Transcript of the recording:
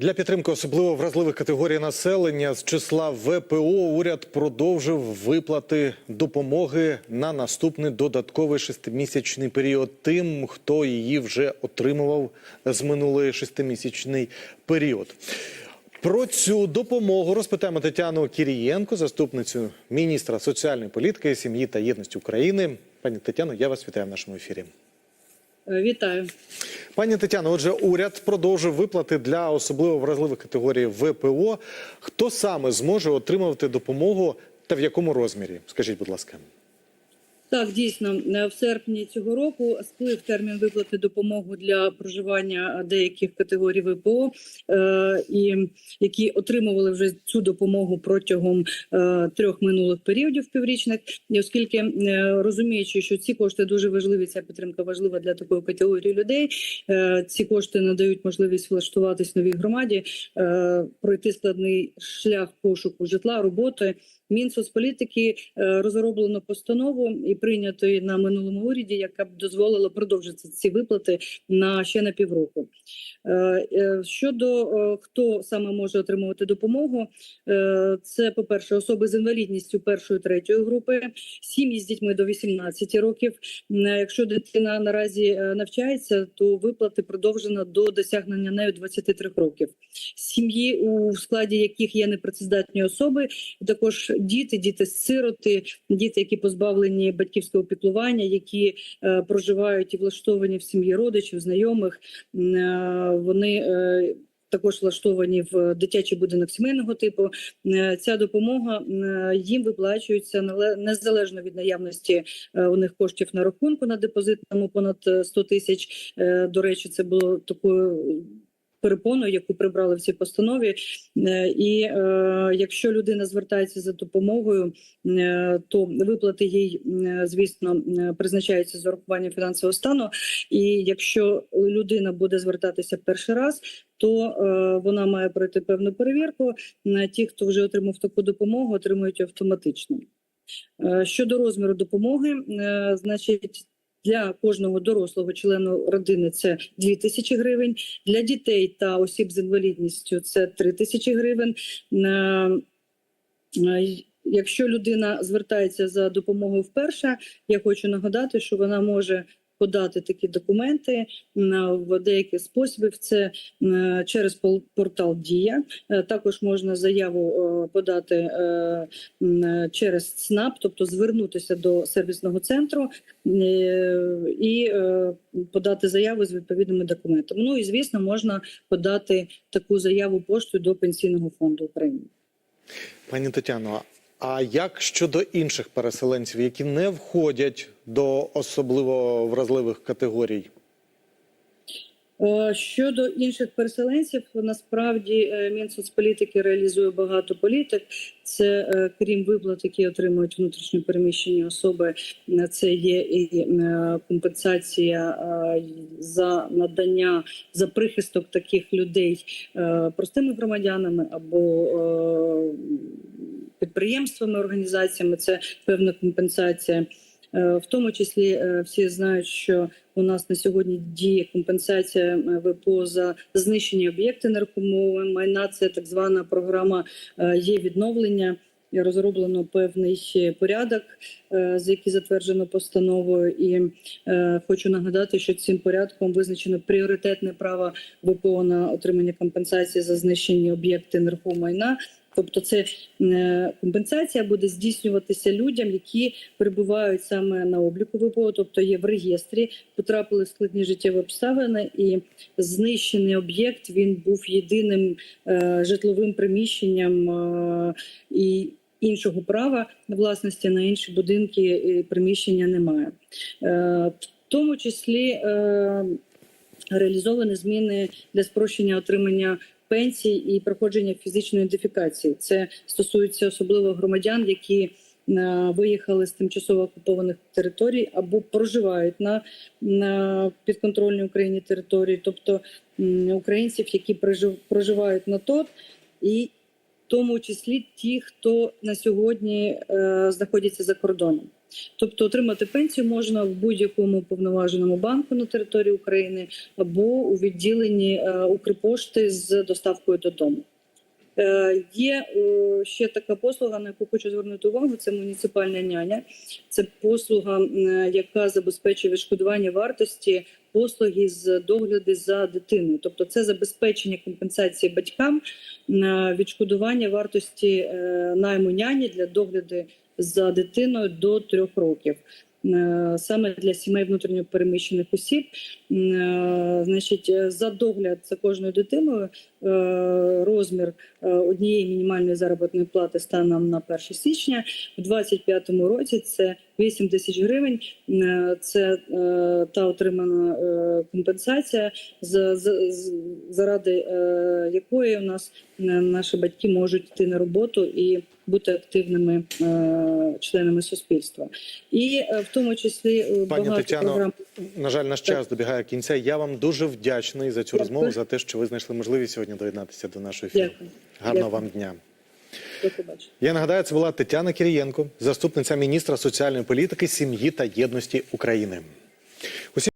Для підтримки особливо вразливих категорій населення з числа ВПО уряд продовжив виплати допомоги на наступний додатковий шестимісячний період тим, хто її вже отримував з минулий шестимісячний період. Про цю допомогу розпитаємо Тетяну Кірієнко, заступницю міністра соціальної політики, сім'ї та єдності України. Пані Тетяно, я вас вітаю в нашому ефірі. Е, Вітаю. Пані Тетяно, отже, уряд продовжив виплати для особливо вразливих категорій ВПО. Хто саме зможе отримувати допомогу та в якому розмірі? Скажіть, будь ласка. Так, дійсно, е, в серпні цього року сплив термін виплати допомоги для проживання деяких категорій ВПО, е, і які отримували вже цю допомогу протягом е, трьох минулих періодів піврічних. І оскільки е, розуміючи, що ці кошти дуже важливі, ця підтримка важлива для такої категорії людей. е, ці кошти надають можливість влаштуватись новій громаді, е, пройти складний шлях пошуку житла, роботи. Мінсоцполітики е, розроблено постанову і прийнятої на минулому уряді, яка б дозволила продовжити ці виплати на ще на півроку. Е, е, Щодо е, хто саме може отримувати допомогу, це по перше, особи з інвалідністю першої третьої групи, сім'ї з дітьми до 18 років. Якщо дитина наразі навчається, то виплати продовжено до досягнення нею 23 років. Сім'ї, у складі яких є непрацездатні особи, також діти, діти сироти, діти, які позбавлені батьківського піклування, які е, проживають і влаштовані в сім'ї родичів, знайомих. е, Вони е, також влаштовані в дитячий будинок сімейного типу. Ця допомога їм виплачується незалежно від наявності у них коштів на рахунку на депозитному понад е, 100 тисяч. До речі, це було такою перепоною, яку прибрали в цій постанові. Е, І е, якщо людина звертається за допомогою, е, то виплати їй, звісно, призначаються з урахуванням фінансового стану. І якщо людина буде звертатися перший раз, то е, вона має пройти певну перевірку. Ті, хто вже отримав таку допомогу, отримують автоматично. Щодо розміру допомоги, значить. Для кожного дорослого члену родини це 2 тисячі гривень. Для дітей та осіб з інвалідністю це 3 тисячі гривень. Е, е, Якщо людина звертається за допомогою вперше, я хочу нагадати, що вона може подати такі документи в деякі способи. Це через портал Дія. Е, Також можна заяву е, подати е, через ЦНАП, тобто звернутися до сервісного центру і подати заяву з відповідними документами. Ну і звісно, можна подати таку заяву поштою до пенсійного фонду України. Пані Тетяно, а як щодо інших переселенців, які не входять до особливо вразливих категорій? Е, Щодо інших переселенців, насправді е, Мінсоцполітики реалізує багато політик. Це е, крім виплат, які отримують внутрішньо переміщені особи. Це є і компенсація за надання за прихисток таких людей простими громадянами або підприємствами, організаціями. Це певна компенсація. Е, В тому числі е, всі знають, що у нас на сьогодні діє компенсація е, ВПО за знищені об'єкти нерухомого майна. Це так звана програма є відновлення. Розроблено певний порядок, з який затверджено постановою, і хочу нагадати, що цим порядком визначено пріоритетне право ВПО на отримання компенсації за знищені об'єкти нерухомого майна. Тобто, це е, компенсація буде здійснюватися людям, які перебувають саме на обліку ВПО, тобто є в реєстрі, потрапили в складні життєві обставини, і знищений об'єкт він був єдиним е, житловим приміщенням е, і. Іншого права власності на інші будинки і приміщення немає. В тому числі реалізовані зміни для спрощення отримання пенсій і проходження фізичної ідентифікації. Це стосується особливо громадян, які е, виїхали з тимчасово окупованих територій або проживають на, на підконтрольній Україні території, тобто українців, які прожив- проживають на ТОТ, і тому числі ті, хто на сьогодні е, знаходяться за кордоном. Тобто отримати пенсію можна в будь-якому повноваженому банку на території України або у відділенні е, Укрпошти з доставкою додому. Е, Є е, ще така послуга, на яку хочу звернути увагу. Це муніципальна няня. Це послуга, яка забезпечує відшкодування вартості послуги з догляду за дитиною. Тобто, це забезпечення компенсації батькам на відшкодування вартості е, найму няні для догляду за дитиною до трьох років. Е, Саме для сімей внутрішньо переміщених осіб, е, значить, е, за догляд за кожною дитиною е, розмір е, однієї мінімальної заробітної плати станом на 1 січня у 2025 році це 8 тисяч гривень. Е, Це е, та отримана е, компенсація, заради якої у нас наші батьки можуть йти на роботу і бути активними е, членами суспільства. І е, в тому числі Пані багато Тетяно, програм. На жаль, наш час добігає кінця. Я вам дуже вдячний за цю Дякую. розмову, за те, що ви знайшли можливість сьогодні доєднатися до нашої ефіру. Дякую. Гарного Дякую. вам дня. Я нагадаю, це була Тетяна Кирієнко, заступниця міністра соціальної політики, сім'ї та єдності України. Усі